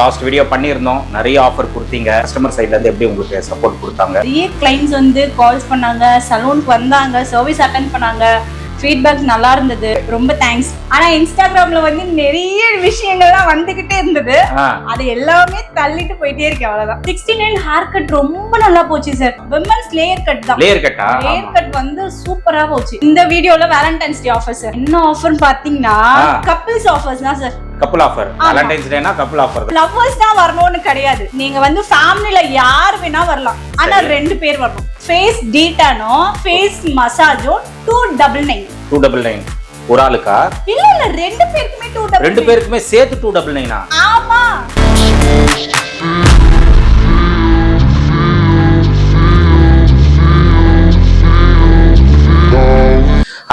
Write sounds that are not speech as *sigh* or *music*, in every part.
Last video பண்ணியிருந்தோம். நிறைய offer கொடுத்தீங்க. கஸ்டமர் சைட்ல இருந்து எப்படி உங்களுக்கு சப்போர்ட் கொடுத்தாங்க? நிறைய கிளைண்ட்ஸ் வந்து கால்ஸ் பண்ணாங்க சலூனுக்கு வந்தாங்க சர்வீஸ் அட்டன் பண்ணாங்க. ஃபீட்பேக் நல்லா இருந்தது. ரொம்ப தேங்க்ஸ் ஆனா இன்ஸ்டாகிராம்ல வந்து நிறைய விஷயங்கள்லாம் வந்துகிட்டே இருந்தது. அது எல்லாமே தள்ளிட்டு போயிட்டே இருக்கேன் அவ்வளவுதான். சிக்ஸ்டி நைன் ஹேர் கட் ரொம்ப நல்லா போச்சு சார் விமன்ஸ் லேயர் கட் தான். லேயர் கட்டா லேயர் கட் வந்து சூப்பரா போச்சு. இந்த வீடியோல வேலண்டைன்ஸ் டே ஆஃபர் சார் என்ன ஆஃபர்னு பாத்தீங்கன்னா. கப்பிள்ஸ் ஆஃபர்ஸ் தான் சார் கப்புள் ஆஃபர் வேலண்டைன்ஸ் டேனா கப்புள் ஆஃபர் லவ்வர்ஸ் தான். வரணும்னு கிடையாது. நீங்க வந்து ஃபேமிலில யார் வேணா வரலாம். ஆனா ரெண்டு பேர் வரணும். ஃபேஸ் டீட்டானோ face மசாஜோ two double nine two double nine ஒரு ஆளுக்கா? இல்ல இல்ல ரெண்டு பேருக்குமே டூ ரெண்டு பேருக்குமே சேர்த்து டூ டபுள் நைனா ஆமா.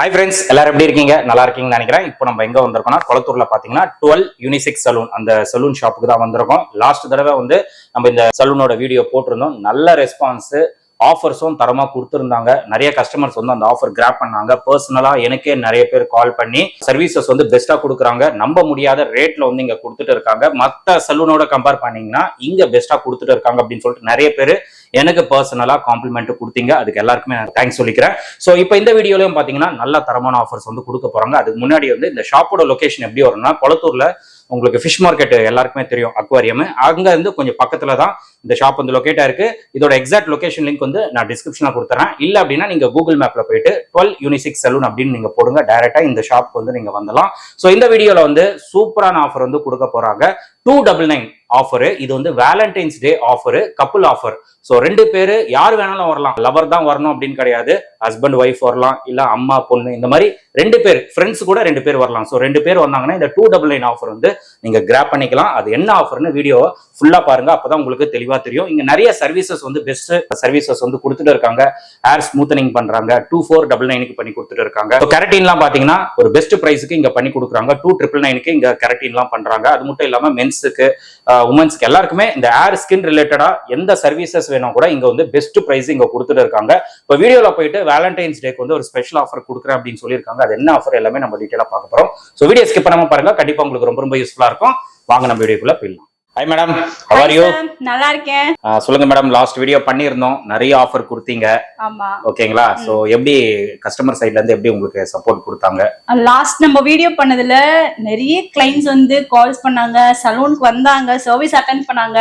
ஹாய் ஃப்ரெண்ட்ஸ் எல்லாரும் எப்படி இருக்கீங்க? நல்லா இருக்கீங்கன்னு நினைக்கிறேன். இப்போ நம்ம எங்க வந்திருக்கோம்னா கொளத்தூர்ல பாத்தீங்கன்னா டுவெல் யூனிசெக் சலூன் அந்த சலூன் ஷாப்புக்கு தான் வந்திருக்கோம். லாஸ்ட் தடவை வந்து நம்ம இந்த சலூனோட வீடியோ போட்டிருந்தோம். நல்ல ரெஸ்பான்ஸ் ஆஃபர்ஸும் தரமா கொடுத்துருந்தாங்க. நிறைய கஸ்டமர்ஸ் வந்து அந்த ஆஃபர் கிராப் பண்ணாங்க. பர்சனலா எனக்கே நிறைய பேர் கால் பண்ணி சர்வீசஸ் வந்து பெஸ்டா கொடுக்குறாங்க. நம்ப முடியாத ரேட்ல வந்து இங்க கொடுத்துட்டு இருக்காங்க. மத்த சலூனோட கம்பேர் பண்ணீங்கன்னா இங்க பெஸ்டா கொடுத்துட்டு இருக்காங்க அப்படின்னு சொல்லிட்டு நிறைய பேர் எனக்கு பர்சனலா காம்ப்ளிமெண்ட் கொடுத்தீங்க. அதுக்கு எல்லாருக்குமே நான் தேங்க்ஸ் சொல்லிக்கிறேன். ஸோ இப்போ இந்த வீடியோலையும் பாத்தீங்கன்னா நல்ல தரமான ஆஃபர்ஸ் வந்து கொடுக்க போறாங்க. அதுக்கு முன்னாடி வந்து இந்த ஷாப்போட லொகேஷன் எப்படி வரும்னா கொளத்தூரில் உங்களுக்கு ஃபிஷ் மார்க்கெட் எல்லாருக்குமே தெரியும் அக்வாரியம் அங்கே இருந்து கொஞ்சம் பக்கத்தில் தான் இந்த ஷாப் வந்து லொகேட் ஆயிருக்கு இதோட எக்ஸாக்ட் லொகேஷன் லிங்க் வந்து நான் டிஸ்கிரிப்ஷனில் கொடுத்துறேன். இல்லை அப்படின்னா நீங்கள் கூகுள் மேப்பில் போயிட்டு டுவெல் யூனிசிக்ஸ் சலூன் அப்படின்னு நீங்கள் போடுங்க. டேரெக்டாக இந்த ஷாப் வந்து நீங்கள் வந்துடலாம். ஸோ இந்த வீடியோவில் வந்து சூப்பரான ஆஃபர் வந்து கொடுக்க போகிறாங்க டூ டபுள் நைன் ஆஃபரு இது வந்து valentine's day offer couple offer so ரெண்டு பேர் யார் வேணாலும் வரலாம். லவர் தான் வரணும் அப்படின்னு கிடையாது. ஹஸ்பண்ட் ஒய்ஃப் வரலாம். இல்ல அம்மா பொண்ணு இந்த மாதிரி ரெண்டு பேர் ஃப்ரெண்ட்ஸ் கூட ரெண்டு பேர் வரலாம். ஸோ ரெண்டு பேர் வந்தாங்கன்னா இந்த டூ டபுள் நைன் ஆஃபர் வந்து நீங்க கிராப் பண்ணிக்கலாம். அது என்ன ஆஃபர்னு வீடியோ ஃபுல்லா பாருங்க. அப்பதான் உங்களுக்கு தெளிவா தெரியும். இங்க நிறைய சர்வீசஸ் வந்து பெஸ்ட் சர்வீசஸ் வந்து கொடுத்துட்டு இருக்காங்க. ஹேர் ஸ்மூத்தனிங் பண்றாங்க. டூ ஃபோர் டபுள் நைனுக்கு பண்ணி கொடுத்துட்டு இருக்காங்க. கெரட்டின்லாம் பாத்தீங்கன்னா ஒரு பெஸ்ட் ப்ரைஸுக்கு இங்க பண்ணி கொடுக்குறாங்க. டூ ட்ரிபிள் நைனுக்கு இங்க கெரட்டின்லாம் பண்றாங்க. அது மட்டும் இல்லாம மென்ஸுக்கு உமன்ஸ்க்கு எல்லாருக்குமே இந்த ஏர் ஸ்கின் ரிலேட்டடா எந்த சர்வீசஸ் வேணும் கூட இங்க வந்து பெஸ்ட் பிரைஸ் இங்க கொடுத்துட்டு இருக்காங்க. இப்போ வீடியோல போயிட்டு வேலண்டைன்ஸ் டேக்கு வந்து ஒரு ஸ்பெஷல் ஆஃபர் கொடுக்குறேன் அப்படின்னு சொல்லியிருக்காங்க. அது என்ன ஆஃபர் எல்லாமே நம்ம டீட்டெயிலாக பார்க்க போறோம். ஸோ வீடியோ ஸ்கிப் பண்ணாம பாருங்க. கண்டிப்பா உங்களுக்கு ரொம்ப ரொம்ப யூஸ்ஃபுல்லா இருக்கும். வாங்க நம்ம வீடியோக்குள்ள போயிடலாம். ஹாய் மேடம் ஆர் யூ நல்லா இருக்கேன் சொல்லுங்க மேடம் லாஸ்ட் வீடியோ பண்ணியிருந்தோம். நிறைய ஆஃபர் கொடுத்தீங்க. ஆமா. ஓகேங்களா? ஸோ எப்படி கஸ்டமர் சைட்ல இருந்து எப்படி உங்களுக்கு சப்போர்ட் கொடுத்தாங்க? லாஸ்ட் நம்ம வீடியோ பண்ணதுல நிறைய கிளைண்ட்ஸ் வந்து கால்ஸ் பண்ணாங்க சலூனுக்கு வந்தாங்க சர்வீஸ் அட்டன் பண்ணாங்க.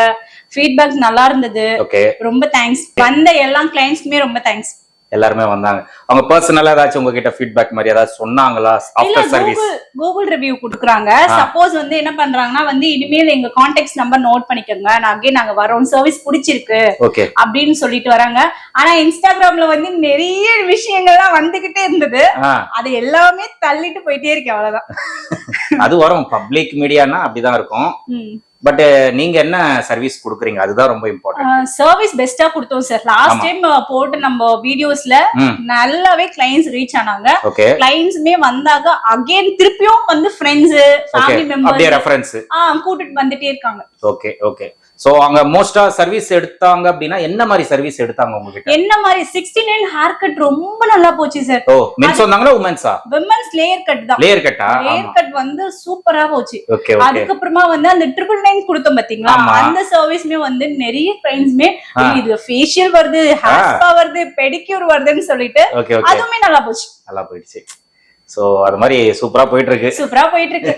ஃபீட்பேக் நல்லா இருந்தது. ஓகே ரொம்ப தேங்க்ஸ் வந்த எல்லா கிளைண்ட்ஸ்க்குமே ரொம்ப தேங்க்ஸ் எல்லாருமே வந்தாங்க. அவங்க பர்சனலா ஏதாச்சும் உங்ககிட்ட ஃபீட்பேக் மாதிரி ஏதாவது சொன்னாங்களா? ஆஃப்டர் சர்வீஸ் கூகுள் ரிவ்யூ கொடுக்குறாங்க. சப்போஸ் வந்து என்ன பண்றாங்கன்னா வந்து இனிமேல் எங்க கான்டாக்ட் நம்பர் நோட் பண்ணிக்கோங்க. நான் அகைன் நாங்க வரோம் சர்வீஸ் பிடிச்சிருக்கு. ஓகே அப்படின்னு சொல்லிட்டு வராங்க. ஆனா இன்ஸ்டாகிராம்ல வந்து நிறைய விஷயங்கள்லாம் வந்துகிட்டே இருந்தது. அது எல்லாமே தள்ளிட்டு போயிட்டே இருக்கேன் அவ்வளவுதான். அது வரும். பப்ளிக் மீடியானா அப்படிதான் இருக்கும். பட் நீங்க என்ன சர்வீஸ் கொடுக்குறீங்க? அதுதான் ரொம்ப இம்பார்ட்டன்ட் சர்வீஸ் பெஸ்டா கொடுத்தோம் சார் லாஸ்ட். டைம் போட்டு நம்ம வீடியோஸ்ல நல்லாவே கிளைண்ட்ஸ் ரீச் ஆனாங்க. கிளைண்ட்ஸுமே வந்தாங்க. அகைன் திருப்பியும் வந்து ஃப்ரெண்ட்ஸ் ஃபேமிலி அப்படியே மெம்பர்ஸ் ரெஃபரன்ஸ் ஆ கூட்டிட்டு வந்துட்டே இருக்காங்க. ஓகே ஓகே சோ அங்க மோஸ்டா சர்வீஸ் எடுத்தாங்க அப்படின்னா என்ன மாதிரி சர்வீஸ் எடுத்தாங்க உங்ககிட்ட? என்ன மாதிரி சிக்ஸ்டி நைன் ஹேர் கட் ரொம்ப நல்லா போச்சு சார் ஓ மென்ஸ் வந்தாங்களா உமன்ஸா விமன்ஸ் லேயர் கட் தான். லேயர் கட்டா லேயர் கட் வந்து சூப்பரா போச்சு. அதுக்கப்புறமா வந்து அந்த ட்ரிபிள் நைன் கொடுத்தோம் பாத்தீங்களா. அந்த சர்வீஸ்மே வந்து நிறைய கிளைண்ட்ஸ்மே. இது ஃபேஷியல் வருது ஹேர் ஸ்பா வருது பெடிக்யூர் வருதுன்னு சொல்லிட்டு அதுவுமே நல்லா போச்சு. நல்லா போயிடுச்சு. சோ அது மாதிரி சூப்பரா போயிட்டு இருக்கு சூப்பரா போயிட்டு இருக்கு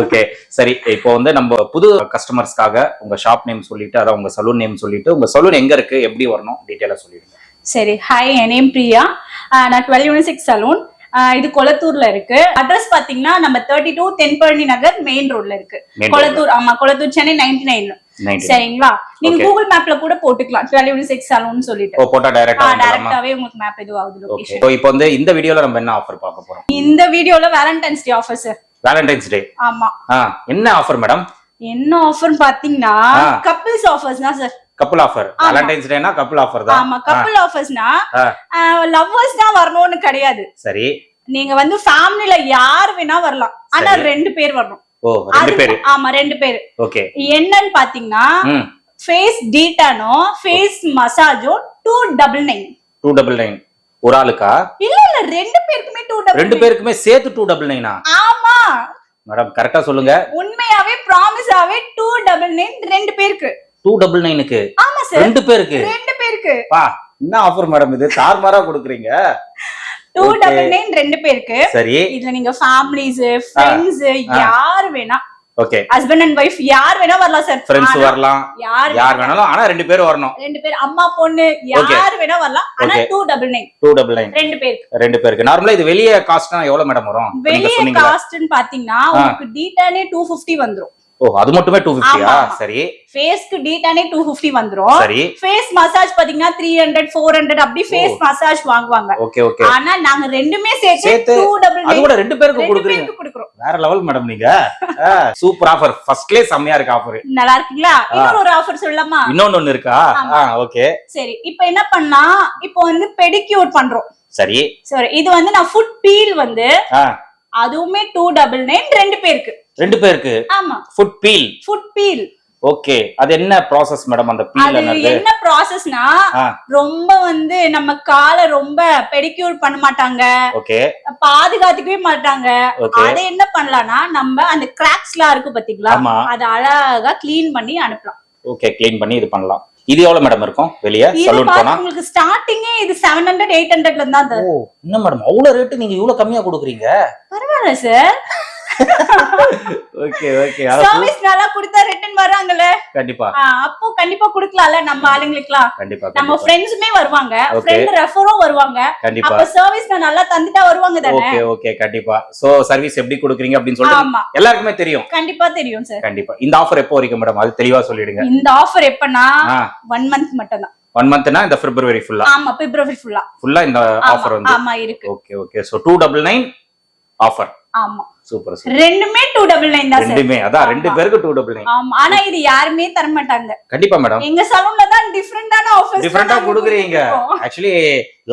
ஓகே *laughs* சரி இப்போ வந்து நம்ம புது கஸ்டமர்ஸ்க்காக உங்க ஷாப் நேம் சொல்லிட்டு அதான் உங்க சலூன் நேம் சொல்லிட்டு உங்க சலூன் எங்க இருக்கு எப்படி வரணும் டீட்டெயிலா சொல்லிடுங்க. சரி ஹாய் என் நேம் பிரியா. நான் டுவெல் யூனிசிக்ஸ் சலூன் இது கொளத்தூர்ல இருக்கு. அட்ரஸ் பாத்தீங்கன்னா நம்ம thirty two Thenpalani Nagar main ரோட்ல இருக்கு. கொளத்தூர் ஆமா கொளத்தூர் சென்னை நைன்டி நைன் 99. சரிங்களா? நீங்க. கூகுள் மேப்ல கூட போட்டுக்கலாம். டுவெல் யூனிசிக்ஸ் சலூன் சொல்லிட்டு. போட்டா டைரக்டா டைரக்டாவே உங்களுக்கு மேப் எதுவும் ஆகுது லொகேஷன் இப்போ வந்து இந்த வீடியோல நம்ம என்ன ஆஃபர் பார்க்க போறோம்? இந்த வீடியோல valentine's day offer sir valentine's day ஆமா. என்ன ஆஃபர் மேடம் என்ன ஆஃபர்னு பாத்தீங்கன்னா. கப்பிள்ஸ் ஆஃபர்ஸ் தான் சார் கப்புள் ஆஃபர். வேலண்டைன்ஸ் டேனா கப்புள் ஆஃபர் தான்? ஆமா கப்பிள் ஆஃபர்ஸ்னா. லவ்வர்ஸ் தான் வரணும்னு கிடையாது. சரி. நீங்க வந்து ஃபேமிலில யார் வேணா வரலாம். ஆனா. ரெண்டு பேர் வரணும். ஓ ரெண்டு அது- பேரு. ஆமா ரெண்டு பேரு. ஓகே. என்னன்னு பாத்தீங்கன்னா ஃபேஸ் டீட்டானோ face மசாஜோ two double nine two double nine ஒரு ஆளுக்கா? இல்ல இல்ல ரெண்டு பேருக்குமே டூ டபுள் ரெண்டு பேருக்குமே சேர்த்து டூ டபுள் நைனா ஆமா. மேடம் கரெக்டா சொல்லுங்க. உண்மையாவே ப்ராமிஸாவே டூ டபுள் நைன் ரெண்டு பேருக்கு. டூ டபுள் நைனுக்கு ஆமா சார் ரெண்டு பேருக்கு? ரெண்டு பேருக்கு. பா என்ன ஆஃபர் மேடம் இது? தார்மாரா கொடுக்குறீங்க. டூ. டபுள் நைன் ரெண்டு பேருக்கு. சரி. இதுல நீங்க ஃபேமிலிஸ் ஃப்ரெண்ட்ஸ் யார் வேணா. ஓகே ஹஸ்பண்ட் அண்ட் ஒய்ஃப் யார் வேணா வரலாம் சார் ஃப்ரெண்ட்ஸ் வரலாம். யார் யார் வேணாலும் ஆனா ரெண்டு பேரும் வரணும். ரெண்டு பேர் அம்மா பொண்ணு. யார் வேணா வரலாம். ஆனா Okay. Two double nine two double nine ரெண்டு பேருக்கு. ரெண்டு பேருக்கு. நார்மலா இது வெளியே காஸ்ட்னா எவ்வளவு மேடம் வரும்? வெளிய காஸ்ட்னு பாத்தீங்கன்னா உங்களுக்கு டீட்டானே டூ பிப்டி வந்துரும். ஓ அது மட்டுமே டூ பிப்டியா ஆமா, ஆமா. சரி ஃபேஸ்க்கு டீட்டானே டூ பிப்டி வந்துரும். சரி. ஃபேஸ் மசாஜ் பாத்தீங்கன்னா த்ரீ ஹண்ட்ரட் ஃபோர் ஹண்ட்ரட் அப்படி ஃபேஸ் மசாஜ் வாங்குவாங்க. Okay okay. ஆனா நாங்க ரெண்டுமே சேர்த்து சேர்த்து டூ டபுள் அது கூட ரெண்டு பேருக்கு கொடுக்குறோம். வேற லெவல் மேடம் நீங்க. சூப்பர் ஆஃபர் ஃபர்ஸ்ட்லயே செம்மையா இருக்கு ஆஃபர் நல்லா இருக்குங்களா? இன்னொரு ஒரு ஆஃபர் சொல்லலாமா? இன்னொன்னு ஒண்ணு இருக்கா. ஓகே சரி இப்போ என்ன பண்ணலாம் இப்போ வந்து பெடிக்யூர் பண்றோம். சரி. சரி இது வந்து நான் ஃபுட் பீல் வந்து ஆ, அதுவுமே டூ டபுள் நைன் ரெண்டு பேருக்கு. ரெண்டு பேருக்கு? ஆமா. Foot peel foot peel okay அது என்ன ப்ராசஸ் மேடம் அந்த பீல் அது என்ன ப்ராசஸ்னா. ரொம்ப வந்து நம்ம காலை ரொம்ப பெடிக்யூர் பண்ண மாட்டாங்க. ஓகே பாதுகாத்துக்கவே மாட்டாங்க. அதை என்ன பண்ணலாம்னா நம்ம அந்த கிராக்ஸ் எல்லாம் இருக்கு பாத்தீங்களா அதை அழகா க்ளீன் பண்ணி அனுப்பலாம். ஓகே க்ளீன் பண்ணி இது பண்ணலாம். இது எவ்வளவு மேடம் இருக்கும்? வெளிய? சலூன் போனா? உங்களுக்கு ஸ்டார்டிங்கே இது செவன் ஹண்ட்ரட் எயிட் ஹண்ட்ரட்ல தான் ஓ என்ன மேடம் அவ்வளவு ரேட்டு நீங்க இவ்வளவு கம்மியா கொடுக்குறீங்க? பரவாயில்ல சார் ஓகே ஓகே சர்வீஸ் நல்லா கொடுத்தா ரிட்டர்ன் வராங்கல்ல கண்டிப்பா. அப்போ கண்டிப்பா குடுக்கலாம்ல நம்ம ஆளுங்களுக்குலாம் கண்டிப்பா நம்ம ஃப்ரெண்ட்ஸுமே வருவாங்க. ஃப்ரெண்ட் ரெஃபரும் வருவாங்க. கண்டிப்பா. அப்ப சர்வீஸ் நான் நல்லா தந்துட்டா வருவாங்க தானே? ஓகே ஓகே கண்டிப்பா. சோ சர்வீஸ் எப்படி கொடுக்குறீங்க அப்படின்னு ஆமா. எல்லாருக்குமே தெரியும். கண்டிப்பா தெரியும் சார் கண்டிப்பா. இந்த ஆஃபர் எப்போ வரைக்கும் மேடம் அது தெளிவா சொல்லிடுங்க. இந்த ஆஃபர் எப்பனா ஒன் மந்த் மட்டும் தான் ஒன் மந்த்னா இந்த பிப்ரவரி ஃபுல்லா ஆமா பிப்ரவரி ஃபுல்லா ஃபுல்லா இந்த ஆஃபர் வந்து? ஆமா இருக்கு. Okay okay so two double nine offer ஆமா. சூப்பர் ரெண்டுமே டூ டபுள் நைன் தான் ரெண்டுமே. அதான் ரெண்டு. பேருக்கு டூ டபுள் நைன் ஆமா. ஆனா இது யாருமே தர மாட்டாங்க கண்டிப்பா மேடம் எங்க சலூன்ல தான் டிஃபரெண்டான ஆஃபர்ஸ் டிஃப்ரெண்டா கொடுக்குறீங்க. ஆக்சுவலி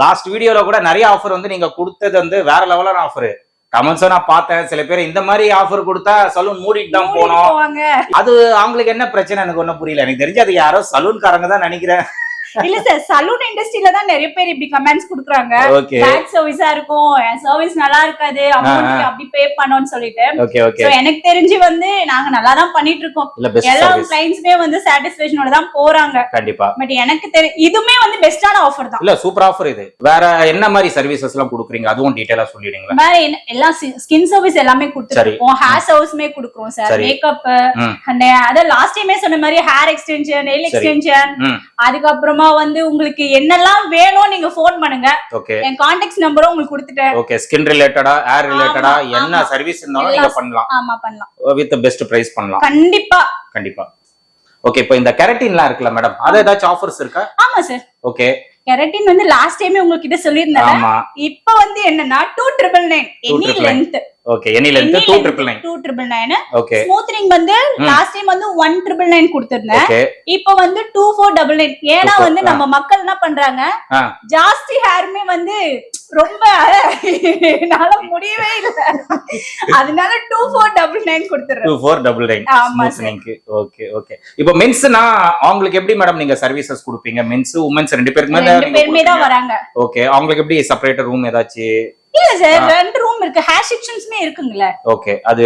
லாஸ்ட் வீடியோல கூட நிறைய ஆஃபர் வந்து நீங்க கொடுத்தது வந்து வேற லெவலான ஆஃபர் கமெண்ட்ஸும் நான் பார்த்தேன். சில பேர் இந்த மாதிரி ஆஃபர் கொடுத்தா சலூன் மூடிட்டு தான் போனோம். அது அவங்களுக்கு என்ன பிரச்சனை? எனக்கு ஒன்றும் புரியல. எனக்கு தெரிஞ்சு அது யாரோ சலூன்காரங்க தான் நினைக்கிறேன். இல்ல சார் சலூன் இண்டஸ்ட்ரியில தான் நிறைய பேர் இப்படி கமெண்ட்ஸ் குடுக்குறாங்க. பேக் சர்வீஸா இருக்கும். சர்வீஸ் நல்லா இருக்காது. அமௌண்ட் அப்படி பே பண்ணோம்னு சொல்லிட்டு. எனக்கு தெரிஞ்சு வந்து நாங்க நல்லா தான் பண்ணிட்டு இருக்கோம். எல்லா கிளைண்ட்ஸுமே வந்து சாட்டிஸ்பேக்ஷனோட தான் போறாங்க. கண்டிப்பா. பட் எனக்கு தெரி இதுவுமே வந்து பெஸ்டான ஆஃபர் தான். இல்ல சூப்பர் ஆஃபர் இது. வேற என்ன மாதிரி சர்வீசஸ் எல்லாம் கொடுக்குறீங்க? அதுவும் டீடைலா சொல்லிடுங்களா வேற எல்லாம் ஸ்கின் சர்வீஸ் எல்லாமே கொடுத்துருக்கோம். ஹேர் சர்வீஸ்மே கொடுக்குறோம் சார். மேக்கப் ம். அத லாஸ்ட் டைமே சொன்ன மாதிரி ஹேர் எக்ஸ்டென்ஷன் நெயில். எக்ஸ்டென்ஷன் ம். அதுக்கப்புறமா வந்து உங்களுக்கு என்னெல்லாம் வேணும் நீங்க ஃபோன் பண்ணுங்க. ஓகே என் கான்டாக்ட் நம்பரும் உங்களுக்கு கொடுத்துட்டேன். ஓகே ஸ்கின் ரிலேட்டடா ஹேர் ரிலேட்டடா என்ன. சர்வீஸ் இருந்தாலும் நீங்க பண்ணலாம். ஆமா பண்ணலாம். வித் பெஸ்ட் பிரைஸ் பண்ணலாம். கண்டிப்பா. கண்டிப்பா. ஓகே இப்போ இந்த கெரட்டின்லாம் இருக்குல்ல மேடம் அது ஏதாச்சும் ஆஃபர்ஸ் இருக்கா? ஆமா சார் ஓகே கெரட்டின் வந்து லாஸ்ட் டைமே உங்ககிட்ட சொல்லியிருந்தேன் இப்ப வந்து என்னன்னா two triple nine any 299. Length okay any length two triple nine two triple nine okay smoothening வந்து லாஸ்ட் டைம் வந்து ஒன் ட்ரிபிள் நைன் கொடுத்திருந்தேன். இப்ப வந்து டூ ஃபோர் டபுள் நைன் ஏன்னா 24, வந்து நம்ம மக்கள் என்ன பண்றாங்க. ஜாஸ்தி ஹேருமே வந்து ரொம்ப என்னால முடியவே இல்ல. அதனால டூ ஃபோர் டபுள் நைன் கொடுத்துறேன். டூ ஃபோர் டபுள் நைன் ஆமா. ஸ்மூத்னிங்க்கு ஓகே ஓகே இப்போ மென்ஸ்னா அவங்களுக்கு எப்படி மேடம் நீங்க சர்வீசஸ் கொடுப்பீங்க? மென்ஸ் உமன்ஸ் ரெண்டு பேருக்குமே ரெண்டு பேருமே தான் வராங்க. ஓகே அவங்களுக்கு எப்படி செப்பரேட் ரூம் ஏதாச்சும் இல்ல சார் ரெண்டு ரூம் இருக்கு. ஹேர் செக்ஷன்ஸ்மே இருக்குங்களே. ஓகே அது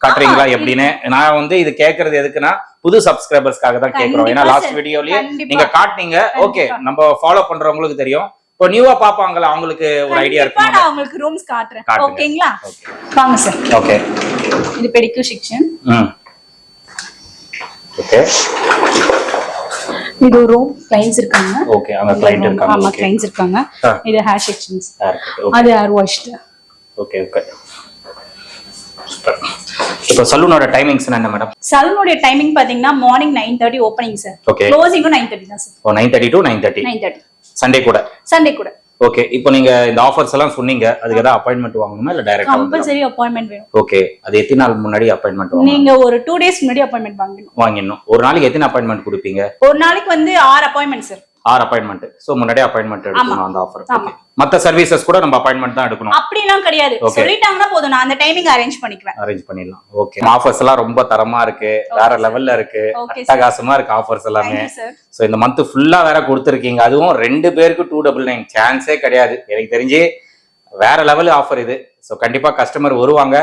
காட்டுறீங்களா? எப்படின்னு? நான் வந்து இது கேக்குறது எதுக்குன்னா புது சப்ஸ்கிரைபர்ஸ்க்காக தான் கேக்குறோம். ஏன்னா லாஸ்ட். வீடியோலயே. நீங்க காட்டுனீங்க. ஓகே. நம்ம ஃபாலோ பண்றவங்களுக்கு தெரியும். இப்போ நியூவா பாப்பாங்கல்ல அவங்களுக்கு ஒரு ஐடியா இருக்கும் நான் உங்களுக்கு ரூம்ஸ் காட்டுறேன். ஓகேங்களா? ஓகே வாங்க சார். ஓகே இது பெடிக்யூர் செக்ஷன் ஓகே இது ரூம் கிளைண்ட்ஸ் இருக்காங்க. ஓகே அங்க கிளைண்ட் இருக்காங்க ஆமா கிளைண்ட்ஸ் இருக்காங்க. இது ஹேர் செக்ஷன்ஸ் அது ஹேர் வாஷ் ஓகே ஓகே இப்போ சலூனோட டைமிங்ஸ் என்ன மேடம் சலூனுடைய டைமிங் பாத்தீங்கன்னா morning nine thirty opening sir okay க்ளோசிங்கும் nine thirty தான் sir oh nine thirty to nine thirty nine thirty Sunday கூட? சண்டே கூட. ஓகே இப்போ நீங்க இந்த ஆஃபர்ஸ் எல்லாம் சொன்னீங்க அதுக்கு ஏதாவது அப்பாயின்மெண்ட் வாங்கணுமா இல்ல டைரக்டா கம்பல்சரி அப்பாயின்மெண்ட் வேணும். ஓகே அது எத்தனை நாள் முன்னாடி அப்பாயின்மெண்ட் வாங்கணும்? நீங்க ஒரு டூ டேஸ் முன்னாடி அப்பாயின்மெண்ட் வாங்கணும். வாங்கிடணும். ஒரு நாளைக்கு எத்தனை அப்பாயின்மெண்ட் கொடுப்பீங்க? ஒரு நாளைக்கு வந்து ஆறு அப்பாயின்மெண்ட் சார் ஆறு அப்பாயின்மெண்ட் சோ முன்னாடியே அப்பாயின்மெண்ட் எடுக்கணும் அந்த ஆஃபர். மத்த சர்வீசஸ் கூட நம்ம அப்பாயின்மெண்ட் தான் எடுக்கணும். அப்படிலாம் கிடையாது. சொல்லிட்டாங்கன்னா போதும். நான் அந்த டைமிங் அரேஞ்ச் பண்ணிக்குவேன். அரேஞ்ச் பண்ணிடலாம். ஓகே ஆஃபர்ஸ் எல்லாம் ரொம்ப தரமா இருக்கு. வேற லெவல்ல இருக்கு. அட்டகாசமா இருக்கு ஆஃபர்ஸ் எல்லாமே. சோ இந்த மந்த் ஃபுல்லா வேற கொடுத்துருக்கீங்க. அதுவும் ரெண்டு பேருக்கு டூ டபுள் நைன் சான்ஸே கிடையாது. எனக்கு தெரிஞ்சு வேற லெவல் ஆஃபர் இது. சோ கண்டிப்பா கஸ்டமர் வருவாங்க.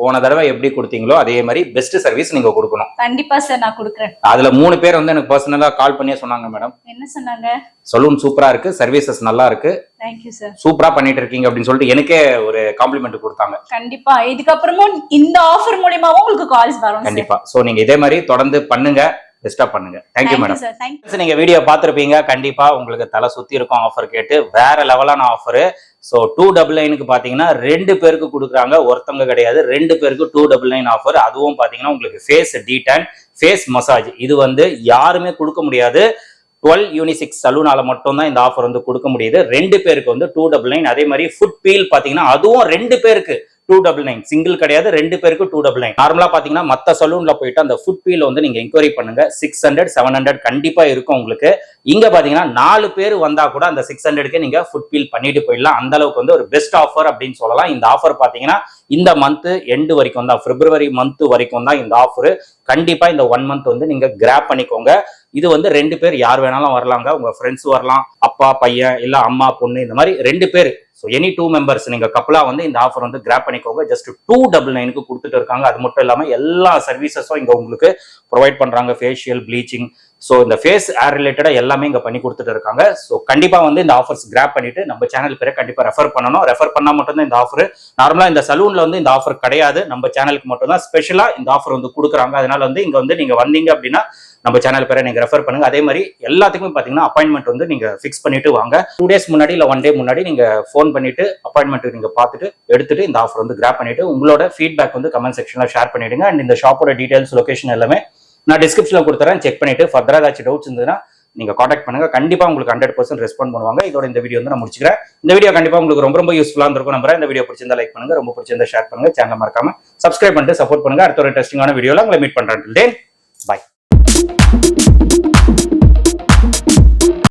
போன தடவை எப்படி கொடுத்தீங்களோ அதே மாதிரி பெஸ்ட் சர்வீஸ் நீங்க கொடுக்கணும். கண்டிப்பா சார் நான் கொடுக்குறேன். அதுல மூணு பேர் வந்து எனக்கு பர்சனலா கால் பண்ணியே சொன்னாங்க மேடம் என்ன சொன்னாங்க? சலூன் சூப்பரா இருக்கு சர்வீசஸ் நல்லா இருக்கு. தேங்க்யூ சார் சூப்பரா பண்ணிட்டு இருக்கீங்க அப்படின்னு சொல்லிட்டு எனக்கே ஒரு காம்ப்ளிமெண்ட் கொடுத்தாங்க. கண்டிப்பா. இதுக்கப்புறமும் இந்த ஆஃபர் மூலியமாவும் உங்களுக்கு கால்ஸ் வரும் கண்டிப்பா. சோ நீங்க இதே மாதிரி தொடர்ந்து பண்ணுங்க பெஸ்டா பண்ணுங்க. தேங்க்யூ மேடம் நீங்க வீடியோ பார்த்திருப்பீங்க கண்டிப்பா உங்களுக்கு தலை சுத்தி இருக்கும் ஆஃபர் கேட்டு. வேற லெவலான ஆஃபர் ஸோ டூ டபுள் நைனுக்கு பார்த்தீங்கன்னா ரெண்டு பேருக்கு கொடுக்குறாங்க ஒருத்தவங்க கிடையாது. ரெண்டு பேருக்கு டூ டபுள் நைன் ஆஃபர் அதுவும் பார்த்தீங்கன்னா உங்களுக்கு ஃபேஸ் டீடன் ஃபேஸ் மசாஜ் இது வந்து யாருமே கொடுக்க முடியாது. டுவெல் யூனிசிக்ஸ் சலூனால மட்டும் தான் இந்த ஆஃபர் வந்து கொடுக்க முடியுது. ரெண்டு பேருக்கு வந்து டூ டபுள் நைன் அதே மாதிரி ஃபுட் பீல் பாத்தீங்கன்னா அதுவும் ரெண்டு பேருக்கு டூ டபுள் நைன் சிங்கிள் கிடையாது ரெண்டு பேருக்கு டூ டபுள் நைன் நார்மலா பாத்தீங்கன்னா மத்த சலூன்ல போயிட்டு அந்த ஃபுட் பீல் வந்து நீங்க என்கொயரி பண்ணுங்க. சிக்ஸ் ஹண்ட்ரட் செவன் ஹண்ட்ரட் கண்டிப்பா இருக்கும் உங்களுக்கு. இங்க பாத்தீங்கன்னா நாலு பேர் வந்தா கூட அந்த சிக்ஸ் ஹண்ட்ரடுக்கு நீங்க ஃபுட் பீல் பண்ணிட்டு போயிடலாம். அந்த அளவுக்கு வந்து ஒரு பெஸ்ட் ஆஃபர் அப்படின்னு சொல்லலாம். இந்த ஆஃபர் பாத்தீங்கன்னா இந்த மந்த் எண்டு வரைக்கும் தான் பிப்ரவரி மந்த் வரைக்கும் தான் இந்த ஆஃபர் கண்டிப்பா இந்த ஒன் மந்த் வந்து நீங்க கிராப் பண்ணிக்கோங்க. இது வந்து ரெண்டு பேர் யார் வேணாலும் வரலாங்க. உங்க ஃப்ரெண்ட்ஸ் வரலாம். அப்பா பையன் இல்ல அம்மா பொண்ணு இந்த மாதிரி ரெண்டு பேர். ஸோ எனி டூ மெம்பர்ஸ் நீங்க கப்பலா வந்து இந்த ஆஃபர் வந்து கிராப் பண்ணிக்கோங்க. ஜஸ்ட் டூ டபுள் நைனுக்கு கொடுத்துட்டு இருக்காங்க. அது மட்டும் இல்லாம எல்லா சர்வீசஸும் இங்க உங்களுக்கு ப்ரொவைட் பண்றாங்க. ஃபேஷியல் ப்ளீச்சிங் ஸோ இந்த ஃபேஸ் ஏர் ரிலேட்டடா எல்லாமே இங்க பண்ணி கொடுத்துட்டு இருக்காங்க. ஸோ கண்டிப்பா வந்து இந்த ஆஃபர்ஸ் கிராப் பண்ணிட்டு நம்ம சேனல் பேரை கண்டிப்பா ரெஃபர் பண்ணணும். ரெஃபர் பண்ணா மட்டும்தான் இந்த ஆஃபர் நார்மலா இந்த சலூன்ல வந்து இந்த ஆஃபர் கிடையாது. நம்ம சேனலுக்கு மட்டும் தான் ஸ்பெஷலா இந்த ஆஃபர் வந்து கொடுக்குறாங்க. அதனால வந்து இங்க வந்து நீங்க வந்தீங்க அப்படின்னா நம்ம சேனல் பேரை நீங்க ரெஃபர் பண்ணுங்க. அதே மாதிரி எல்லாத்துக்குமே பாத்தீங்கன்னா அப்பாயின்மெண்ட் வந்து நீங்க ஃபிக்ஸ் பண்ணிட்டு வாங்க. டூ டேஸ் முன்னாடி இல்ல ஒன் டே முன்னாடி நீங்க ஃபோன் பண்ணிட்டு அப்பாயின்மெண்ட் நீங்க பார்த்துட்டு எடுத்துட்டு இந்த ஆஃபர் வந்து கிராப் பண்ணிட்டு உங்களோட ஃபீட்பேக் வந்து கமெண்ட் செக்ஷன்ல ஷேர் பண்ணிடுங்க. அண்ட் இந்த ஷாப்போட டீடைல்ஸ் லொகேஷன் எல்லாமே நான் டிஸ்கிரிப்ஷன்ல கொடுத்துறேன். செக் பண்ணிட்டு ஃபர்தரா ஏதாச்சும் டவுட்ஸ் இருந்ததுன்னா நீங்க காண்டாக்ட் பண்ணுங்க. கண்டிப்பா உங்களுக்கு ஹண்ட்ரட் பர்சன்ட் ரெஸ்பாண்ட் பண்ணுவாங்க. இதோட இந்த வீடியோ வந்து நான் முடிச்சுக்கிறேன். இந்த வீடியோ கண்டிப்பா உங்களுக்கு ரொம்ப ரொம்ப யூஸ்ஃபுல்லா இருந்திருக்கும் நம்புறேன். இந்த வீடியோ பிடிச்சிருந்தா லைக் பண்ணுங்க. ரொம்ப பிடிச்சிருந்தா ஷேர் பண்ணுங்க. சேனல் மறக்காம சப்ஸ்கிரைப் பண்ணிட்டு சப்போர்ட் பண்ணுங்க. அடுத்த ஒரு டெஸ்டிங்கான வீடியோல உங்களை மீட் பண்றேன். பாய் thank you